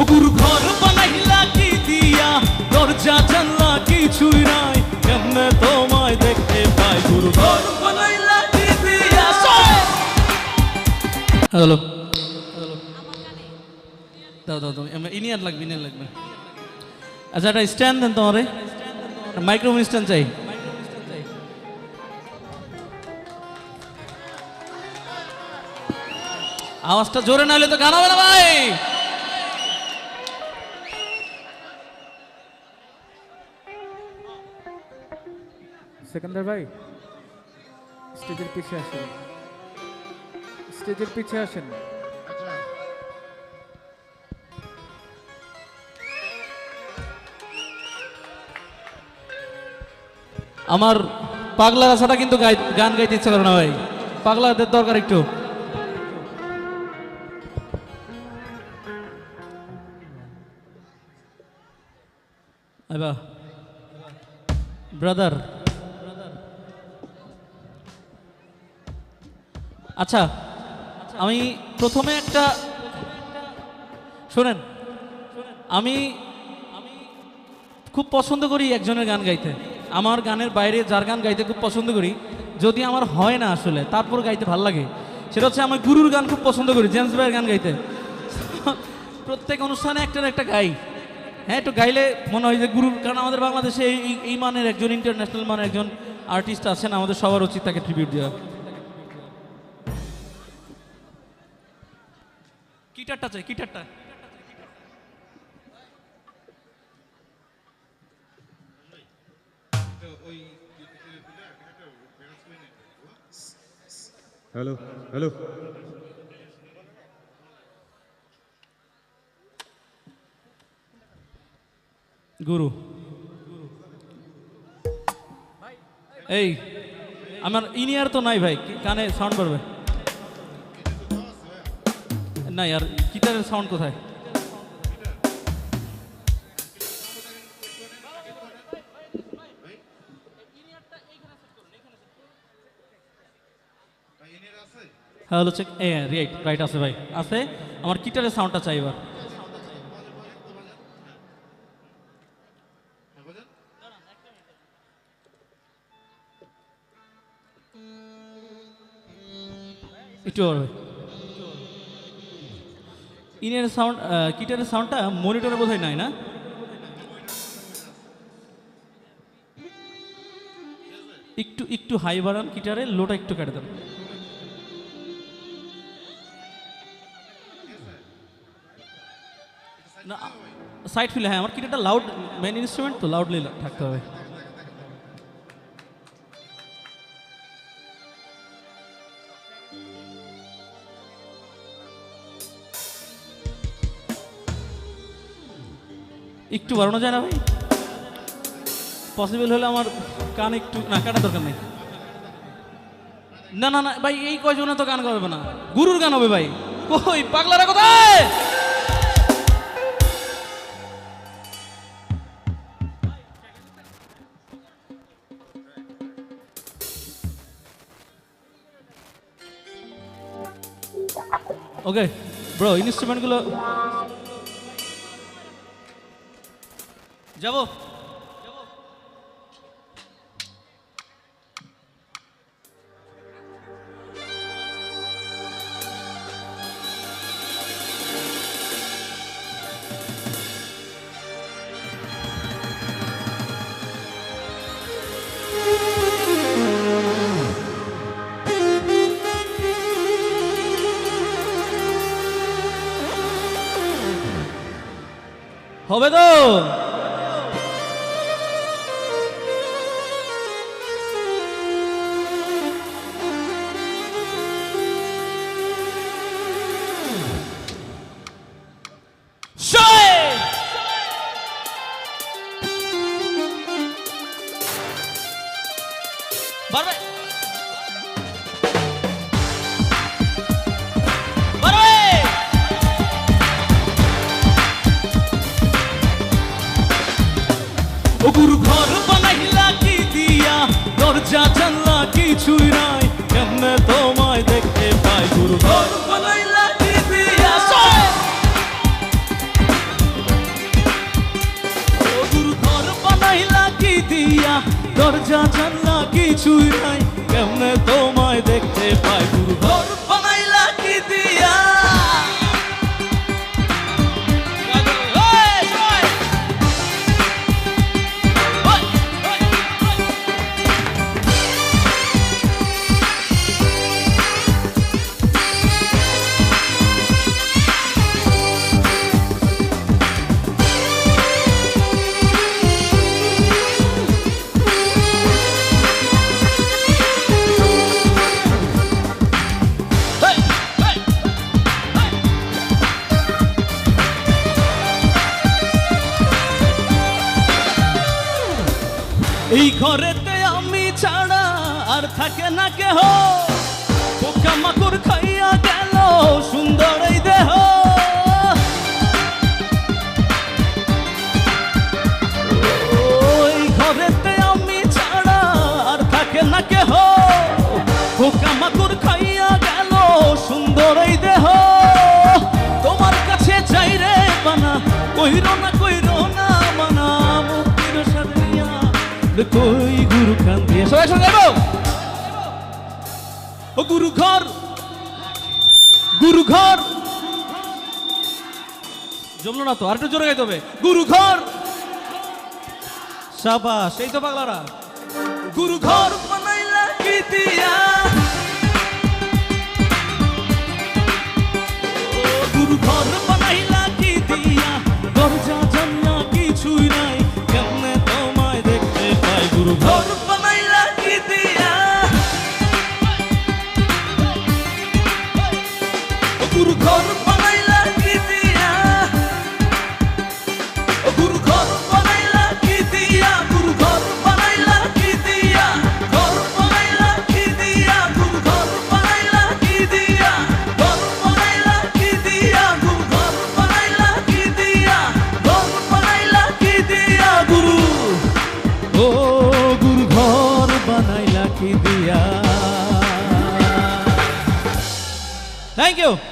ও ঘর বানাইলা কি দিয়া দরজা জানলা কিছুই নাই। কেমনে তোমায় দেখতে পাই? গুরু ঘর বানাইলা কি দিয়া। হ্যালো দাও দাও দাও ইনিয়ার লাগবে ইনিয়ার লাগবে। আচ্ছা একটা স্ট্যান্ড দেন তোমারে। মাইক্রোফোন স্ট্যান্ড চাই। আওয়াজটা জোরে না হলে তো গান হবে না ভাই। সেকেন্দার ভাই, স্টেজের পিছে আসেন। স্টেজের পিছে আসেন। আমার পাগলার আশাটা কিন্তু গান গাইতে ইচ্ছা করে না ভাই। পাগলাদের দরকার একটু। ব্রাদার। আচ্ছা আমি প্রথমে একটা, শোনেন, আমি খুব পছন্দ করি একজনের গান গাইতে। আমার গানের বাইরে যার গান গাইতে খুব পছন্দ করি, যদি আমার হয় না আসলে, তারপর গাইতে ভালো লাগে। সেটা হচ্ছে আমি গুরুর গান খুব পছন্দ করি, জেমস ভাইয়ের গান গাইতে। প্রত্যেক অনুষ্ঠানে একটা একটা গাই। হ্যাঁ একটু গাইলে মনে হয় যে গুরুর, কারণ আমাদের বাংলাদেশে এই মানের একজন ইন্টারন্যাশনাল মানের একজন আর্টিস্ট আছেন, আমাদের সবার উচিত তাকে ট্রিবিউট দেওয়া। কিটারটা চাই কিটারটা হ্যালো হ্যালো গুরু এই আমার ইনিয়ার তো নাই ভাই কানে সাউন্ড করবে। না আর গিটারের সাউন্ড কোথায়? হ্যাঁ চেক এ রাইট রাইট আছে ভাই। আছে? আমার গিটারের সাউন্ডটা চাই এবার। একটু ইনের সাউন্ড কিটারের সাউন্ডটা মনিটরে বোধহয় নাই না? একটু একটু হাই বাড়ান গিটারে লোটা একটু কেটে দেন। না, সাইড ফিলে হ্যাঁ আমার কিটারটা লাউড মেন ইনস্ট্রুমেন্ট তো লাউডলি থাকতে হবে। একটু বাড়ানো যায় না ভাই? পসিবল হলে আমার কান একটু না, কাটার দরকার নেই। না না না, ভাই, এই কয়জনে তো গান করবে না। গুরুর গান হবে ভাই। কই পাগলারা কোথায়? ওকে ব্রো ইনস্ট্রুমেন্টগুলো যাব। হবে তো? ওগুর ঘর বানাইলা কি দিয়া, দরজা, জানলা নাই। কেমনে তোমায় দেখতে পাই? গুরু ঘর দিয়া। কি দরজা, জানলা কিছুই নাই। কেমনে তোমায় দেখতে পাই? গুরু এই ঘরেতে আমি ছাড়া আর থাকে না কেহ। পোকা মাকড় খাইয়া গেল সুন্দর এই দেহ। ওই ঘরেতে আমি ছাড়া আর থাকে না কেহ। পোকা মাকড় খাইয়া গেল সুন্দর দেহ। তোমার কাছে যাই বানা, কইর না কই? গুরু খান দিয়ে। সবাই সঙ্গে ও গুরু ঘর। গুরু ঘর। জমলো না তো, আর একটু জোরে গাইতে হবে। গুরু ঘর। সাবাস, এই তো পাগলারা। গুরু ঘর। বানাইলা কি দিয়া গুরু ঘর বানাইলা কি দিয়া? বানাইলা কি দিয়া থ্যাংক ইউ